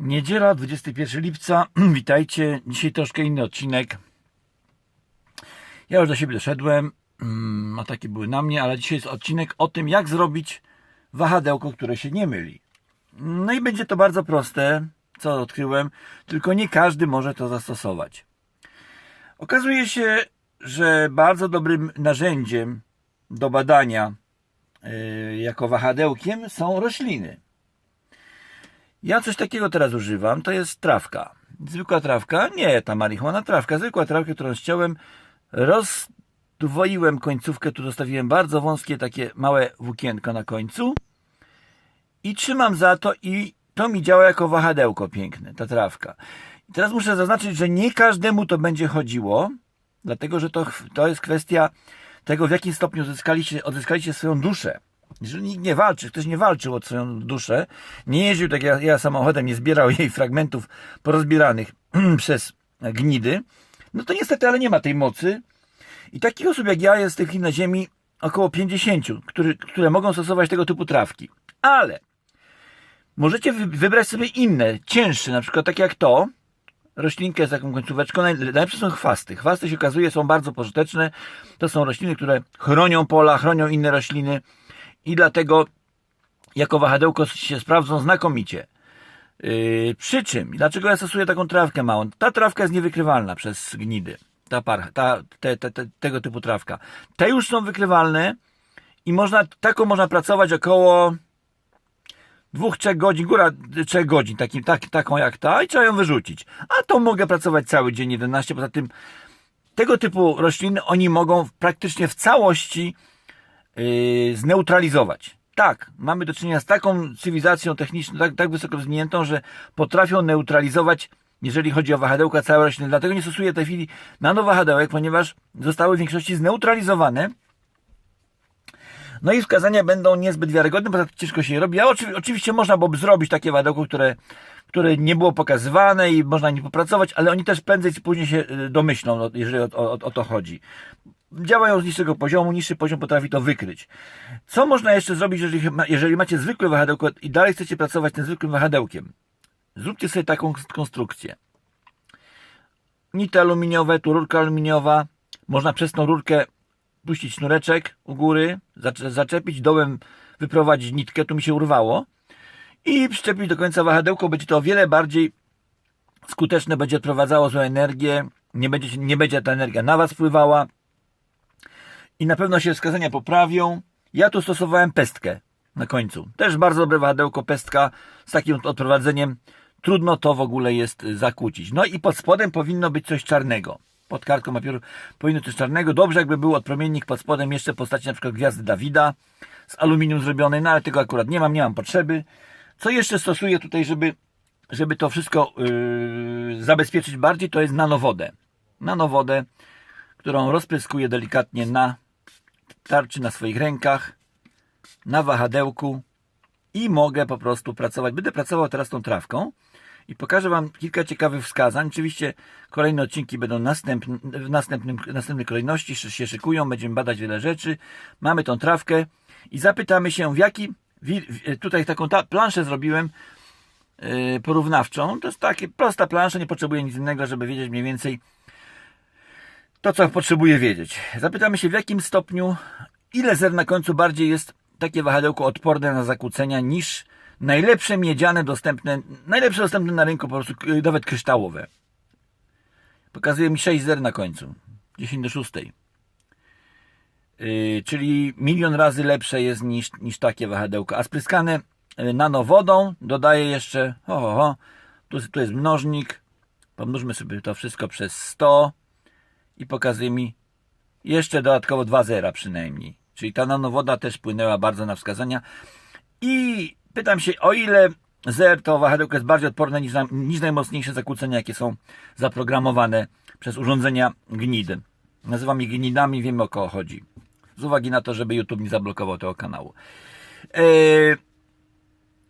Niedziela, 21 lipca. Witajcie. Dzisiaj troszkę inny odcinek. Ja już do siebie doszedłem. Mm, Ataki były na mnie, ale dzisiaj jest odcinek o tym, jak zrobić wahadełko, które się nie myli. No i będzie to bardzo proste, co odkryłem, tylko nie każdy może to zastosować. Okazuje się, że bardzo dobrym narzędziem do badania yy, jako wahadełkiem są rośliny. Ja coś takiego teraz używam, to jest trawka. Zwykła trawka, nie ta marihuana, trawka, zwykła trawka, którą ściąłem, rozdwoiłem końcówkę, tu zostawiłem bardzo wąskie takie małe włókienko na końcu i trzymam za to i to mi działa jako wahadełko piękne, ta trawka. I teraz muszę zaznaczyć, że nie każdemu to będzie chodziło, dlatego że to, to jest kwestia tego, w jakim stopniu odzyskaliście, odzyskaliście swoją duszę. Jeżeli nikt nie walczy, ktoś nie walczył o swoją duszę, nie jeździł tak jak ja samochodem, nie zbierał jej fragmentów porozbieranych przez gnidy, no to niestety, ale nie ma tej mocy. I takich osób jak ja jest chwili na ziemi około 50, który, które mogą stosować tego typu trawki. Ale możecie wy- wybrać sobie inne, cięższe, na przykład takie jak to, roślinkę z taką końcóweczką. Naj- Najlepsze są chwasty. Chwasty się okazuje są bardzo pożyteczne. To są rośliny, które chronią pola, chronią inne rośliny i dlatego jako wahadełko się sprawdzą znakomicie. Yy, przy czym, dlaczego ja stosuję taką trawkę małą? Ta trawka jest niewykrywalna przez gnidy. Ta par, ta, te, te, te, tego typu trawka. Te już są wykrywalne i można, taką można pracować około dwóch, trzech godzin, góra trzech godzin, takim, tak, taką jak ta i trzeba ją wyrzucić. A to mogę pracować cały dzień 11, poza tym tego typu rośliny oni mogą praktycznie w całości yy, zneutralizować. Tak, mamy do czynienia z taką cywilizacją techniczną, tak, tak wysoko rozwiniętą, że potrafią neutralizować, jeżeli chodzi o wahadełka, całe rośliny. Dlatego nie stosuję tej chwili nanowahadełek, ponieważ zostały w większości zneutralizowane. No i wskazania będą niezbyt wiarygodne, bo tak ciężko się je robi. A oczywi- oczywiście można byłoby zrobić takie wahadełko, które, które nie było pokazywane i można nie popracować, ale oni też prędzej czy później się y, domyślą, no, jeżeli o, o, o to chodzi. Działają z niższego poziomu, niższy poziom potrafi to wykryć. Co można jeszcze zrobić, jeżeli, jeżeli macie zwykłe wahadełko i dalej chcecie pracować tym zwykłym wahadełkiem? Zróbcie sobie taką konstrukcję. Nity aluminiowe, tu rurka aluminiowa. Można przez tą rurkę puścić sznureczek u góry, zacze- zaczepić, dołem wyprowadzić nitkę, tu mi się urwało i przyczepić do końca wahadełko. Będzie to o wiele bardziej skuteczne, będzie odprowadzało złą energię, nie będzie, nie będzie ta energia na Was wpływała i na pewno się wskazania poprawią. Ja tu stosowałem pestkę na końcu. Też bardzo dobre wahadełko pestka z takim odprowadzeniem. Trudno to w ogóle jest zakłócić. No i pod spodem powinno być coś czarnego. Pod kartką papieru powinno coś czarnego. Dobrze jakby był odpromiennik pod spodem jeszcze w postaci na przykład gwiazdy Dawida z aluminium zrobionej, no ale tego akurat nie mam, nie mam potrzeby. Co jeszcze stosuję tutaj, żeby, żeby to wszystko yy, zabezpieczyć bardziej, to jest nanowodę. Nanowodę, którą rozpryskuję delikatnie na tarczy na swoich rękach, na wahadełku i mogę po prostu pracować. Będę pracował teraz tą trawką i pokażę Wam kilka ciekawych wskazań. Oczywiście kolejne odcinki będą następn, w następnym, następnej kolejności, się szykują, będziemy badać wiele rzeczy. Mamy tą trawkę i zapytamy się, w jaki, w- tutaj taką ta, planszę zrobiłem yy, porównawczą. To jest taka prosta plansza, nie potrzebuję nic innego, żeby wiedzieć mniej więcej, to, co potrzebuję wiedzieć. Zapytamy się, w jakim stopniu, ile zer na końcu bardziej jest takie wahadełko odporne na zakłócenia niż najlepsze miedziane dostępne, najlepsze dostępne na rynku, po prostu k- nawet kryształowe. Pokazuje mi 6 zer na końcu. 10 do 6. Yy, czyli milion razy lepsze jest niż, niż takie wahadełko. A spryskane yy, nanowodą dodaję jeszcze, ho, ho, ho, tu, tu jest mnożnik, pomnóżmy sobie to wszystko przez 100 i pokazuje mi jeszcze dodatkowo dwa zera przynajmniej. Czyli ta nanowoda też płynęła bardzo na wskazania. I pytam się, o ile zer to wahadełko jest bardziej odporne niż, niż najmocniejsze zakłócenia, jakie są zaprogramowane przez urządzenia gnid. Nazywam ich gnidami, wiemy o kogo chodzi. Z uwagi na to, żeby YouTube nie zablokował tego kanału. Eee,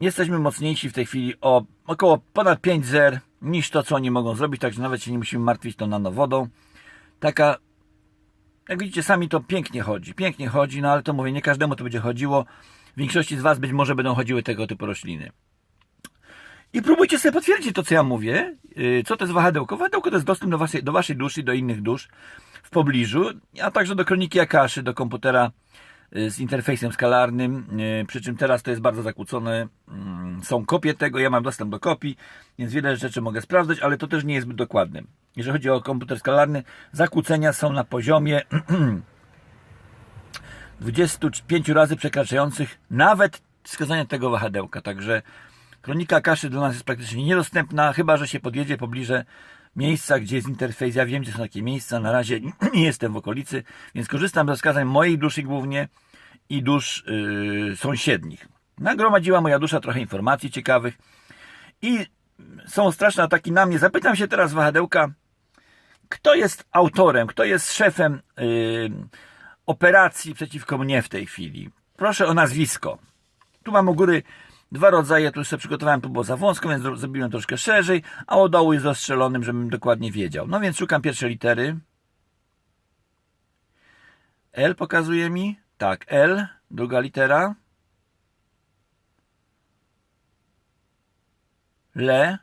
jesteśmy mocniejsi w tej chwili o około ponad 5 zer niż to, co oni mogą zrobić, także nawet się nie musimy martwić tą nanowodą. Taka, jak widzicie, sami to pięknie chodzi, pięknie chodzi, no ale to mówię, nie każdemu to będzie chodziło. W większości z Was być może będą chodziły tego typu rośliny. I próbujcie sobie potwierdzić to, co ja mówię. Yy, Co to jest wahadełko? Wahadełko to jest dostęp do waszej, do waszej duszy, do innych dusz w pobliżu, a także do kroniki Akaszy, do komputera z interfejsem skalarnym. Yy, Przy czym teraz to jest bardzo zakłócone. Mm, Są kopie tego, ja mam dostęp do kopii, więc wiele rzeczy mogę sprawdzać, ale to też nie jest zbyt dokładne. Jeżeli chodzi o komputer skalarny, zakłócenia są na poziomie 25 razy przekraczających nawet wskazania tego wahadełka. Także kronika kaszy dla nas jest praktycznie niedostępna, chyba że się podjedzie pobliże miejsca, gdzie jest interfejs. Ja wiem, gdzie są takie miejsca. Na razie nie jestem w okolicy, więc korzystam ze wskazań mojej duszy głównie i dusz yy, sąsiednich. Nagromadziła moja dusza trochę informacji ciekawych i są straszne ataki na mnie. Zapytam się teraz wahadełka, kto jest autorem, kto jest szefem yy, operacji przeciwko mnie w tej chwili. Proszę o nazwisko. Tu mam u góry dwa rodzaje, tu sobie przygotowałem, tu było za wąsko, więc zro- zrobiłem troszkę szerzej, a od dołu jest zastrzelonym, żebym dokładnie wiedział. No więc szukam pierwszej litery. L pokazuje mi. Tak, L, druga litera. Le.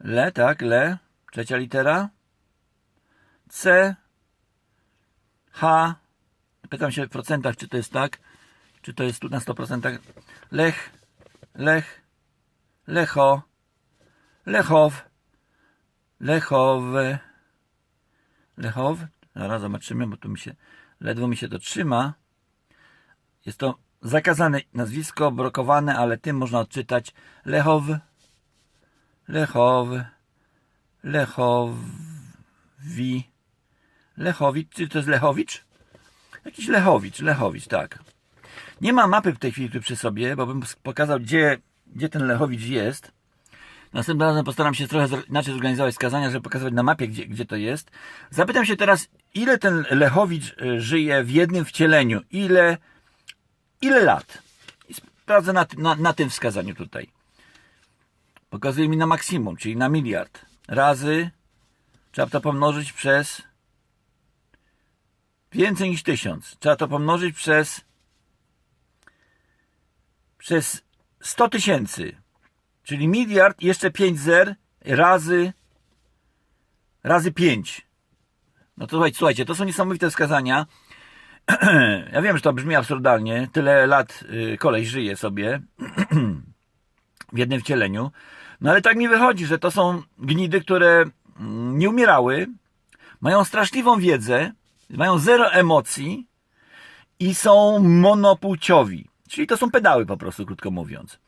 Le, tak, le. Trzecia litera. C. H. Pytam się w procentach, czy to jest tak, czy to jest tu na 100%. Lech, Lech, Lecho, Lechow, Lechowy, Lechow. Zaraz zobaczymy, bo tu mi się, ledwo mi się to trzyma. Jest to zakazane nazwisko, brokowane, ale tym można odczytać Lechow, Lechow, Lechowi, Lechowicz, czy to jest Lechowicz? Jakiś Lechowicz, Lechowicz, tak. Nie ma mapy w tej chwili tu przy sobie, bo bym pokazał, gdzie, gdzie ten Lechowicz jest. Następnym razem postaram się trochę inaczej zorganizować wskazania, żeby pokazywać na mapie, gdzie, gdzie to jest. Zapytam się teraz, ile ten Lechowicz y, żyje w jednym wcieleniu? Ile, ile lat? I sprawdzę na, na, na tym wskazaniu tutaj. Pokazuje mi na maksimum, czyli na miliard. Razy, trzeba to pomnożyć przez Więcej niż tysiąc. Trzeba to pomnożyć przez przez 100 tysięcy. Czyli miliard, jeszcze 5 zer razy razy 5. No to słuchajcie, to są niesamowite wskazania. ja wiem, że to brzmi absurdalnie. Tyle lat y, koleś żyje sobie w jednym wcieleniu. No ale tak mi wychodzi, że to są gnidy, które mm, nie umierały, mają straszliwą wiedzę, mają zero emocji i są monopłciowi. Czyli to są pedały po prostu, krótko mówiąc.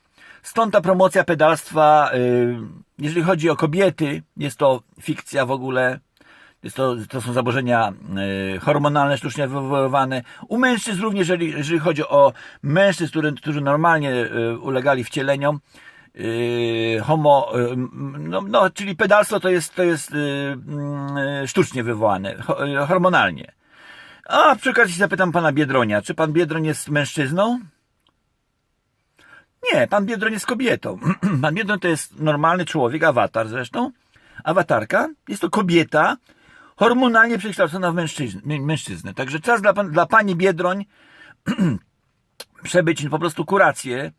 Stąd ta promocja pedalstwa, yy, jeżeli chodzi o kobiety, jest to fikcja w ogóle, jest to, to są zaburzenia yy, hormonalne, sztucznie wywoływane. U mężczyzn również, jeżeli, jeżeli chodzi o mężczyzn, którzy, którzy normalnie yy, ulegali wcieleniom, homo, no, no, czyli pedalstwo to jest, to jest sztucznie wywołane, ho, hormonalnie. A przy okazji zapytam pana Biedronia, czy pan Biedroń jest mężczyzną? Nie, pan Biedroń jest kobietą. pan Biedroń to jest normalny człowiek, awatar zresztą. Awatarka jest to kobieta hormonalnie przekształcona w mężczyznę. mężczyznę. Także czas dla, pan, dla pani Biedroń przebyć po prostu kurację.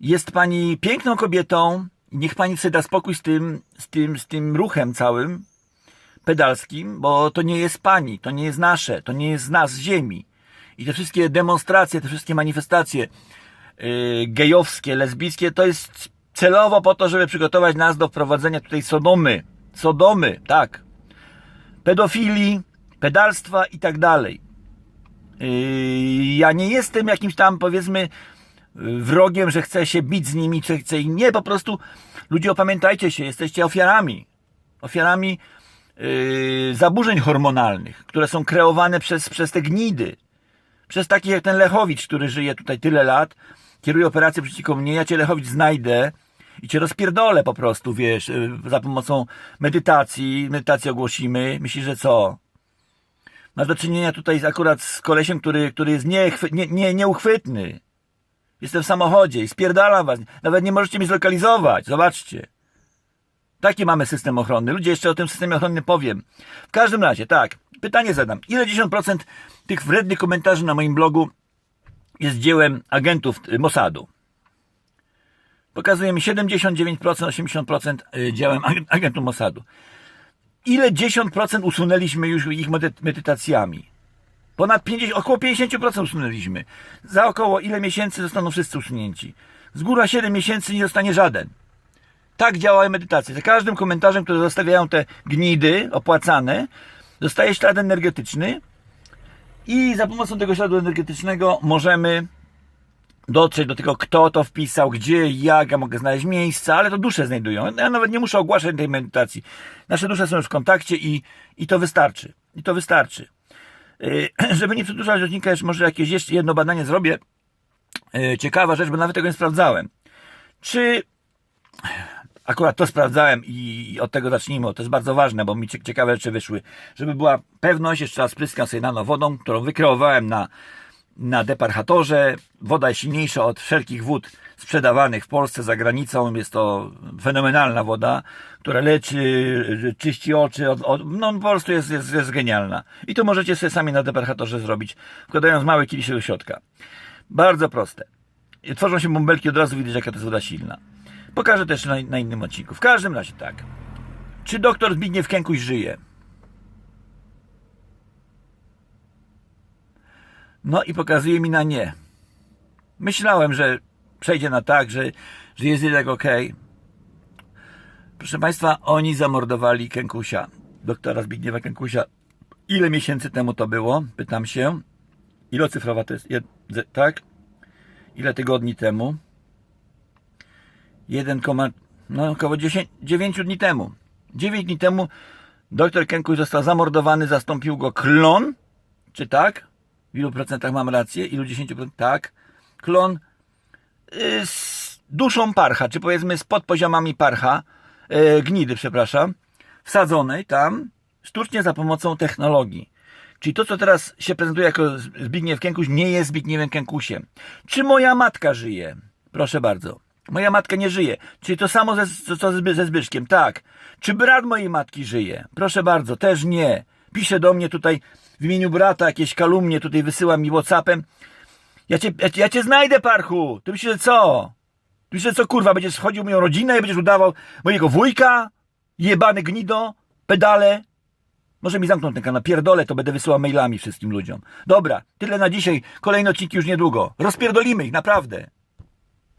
Jest pani piękną kobietą. Niech pani sobie da spokój z tym, z tym, z tym ruchem całym pedalskim, bo to nie jest pani, to nie jest nasze, to nie jest z nas, z ziemi. I te wszystkie demonstracje, te wszystkie manifestacje gejowskie, lesbijskie, to jest celowo po to, żeby przygotować nas do wprowadzenia tutaj sodomy. Sodomy, tak. Pedofilii, pedalstwa i tak dalej. Yy, ja nie jestem jakimś tam, powiedzmy, wrogiem, że chcę się bić z nimi, czy chcę nie, po prostu ludzie opamiętajcie się, jesteście ofiarami. Ofiarami yy, zaburzeń hormonalnych, które są kreowane przez, przez te gnidy. Przez takich jak ten Lechowicz, który żyje tutaj tyle lat, kieruje operację przeciwko mnie, ja cię Lechowicz znajdę i cię rozpierdolę po prostu, wiesz, yy, za pomocą medytacji, medytację ogłosimy. Myślisz, że co? Masz do czynienia tutaj akurat z kolesiem, który, który jest niechwy, nie, nie, nieuchwytny. Jestem w samochodzie i spierdalam was. Nawet nie możecie mnie zlokalizować. Zobaczcie. Taki mamy system ochrony. Ludzie, jeszcze o tym systemie ochronnym powiem. W każdym razie, tak. Pytanie zadam. Ile 10% tych wrednych komentarzy na moim blogu jest dziełem agentów Mossadu? Pokazuje mi 79%, 80% y, działem ag- agentu Mossadu. Ile 10% usunęliśmy już ich medy- medytacjami? Ponad 50, około 50% usunęliśmy. Za około ile miesięcy zostaną wszyscy usunięci? Z góra 7 miesięcy nie zostanie żaden. Tak działają medytacje. Za każdym komentarzem, które zostawiają te gnidy opłacane, zostaje ślad energetyczny i za pomocą tego śladu energetycznego możemy dotrzeć do tego, kto to wpisał, gdzie, jak, ja mogę znaleźć miejsca, ale to dusze znajdują. Ja nawet nie muszę ogłaszać tej medytacji. Nasze dusze są już w kontakcie i, i to wystarczy. I to wystarczy. Yy, Żeby nie przedłużać odcinka, jeszcze może jakieś jeszcze jedno badanie zrobię. Yy, Ciekawa rzecz, bo nawet tego nie sprawdzałem. Czy akurat to sprawdzałem i od tego zacznijmy, to jest bardzo ważne, bo mi cie- ciekawe rzeczy wyszły. Żeby była pewność, jeszcze raz pryskam sobie nano wodą, którą wykreowałem na, na deparchatorze. Woda jest silniejsza od wszelkich wód sprzedawanych w Polsce, za granicą. Jest to fenomenalna woda, która leczy, czyści oczy. Od, od, no po prostu jest, jest, jest genialna. I to możecie sobie sami na deparchatorze zrobić, wkładając mały kieliszek do środka. Bardzo proste. Tworzą się bąbelki, od razu widać, jaka to jest woda silna. Pokażę też na, na innym odcinku. W każdym razie tak. Czy doktor Zbigniew Kękuś żyje? No i pokazuje mi na nie. Myślałem, że przejdzie na tak, że, że jest jednak ok. Proszę Państwa, oni zamordowali Kękusia, doktora Zbigniewa Kękusia. Ile miesięcy temu to było? Pytam się. Ilocyfrowa to jest? Tak? Ile tygodni temu? 1, no około 10, 9 dni temu. 9 dni temu dr Kenkuj został zamordowany, zastąpił go klon. Czy tak? W ilu procentach mam rację? Ilu 10%? Tak. Klon y, z duszą parcha, czy powiedzmy z podpoziomami parcha, y, gnidy, przepraszam, wsadzonej tam sztucznie za pomocą technologii. Czyli to, co teraz się prezentuje jako Zbigniew Kękuś, nie jest Zbigniewem Kękusiem. Czy moja matka żyje? Proszę bardzo. Moja matka nie żyje. Czyli to samo ze, co- ze Zbyszkiem. Tak. Czy brat mojej matki żyje? Proszę bardzo, też nie. Pisze do mnie tutaj w imieniu brata jakieś kalumnie, tutaj wysyła mi Whatsappem. Ja cię, ja, ja cię znajdę, parchu. Ty myślisz, że co? Ty myślisz, że co, kurwa, będziesz wchodził w moją rodzinę i będziesz udawał mojego wujka? Jebany gnido? Pedale? Może mi zamkną ten kanał, pierdolę, to będę wysyłał mailami wszystkim ludziom. Dobra, tyle na dzisiaj. Kolejne odcinki już niedługo. Rozpierdolimy ich, naprawdę.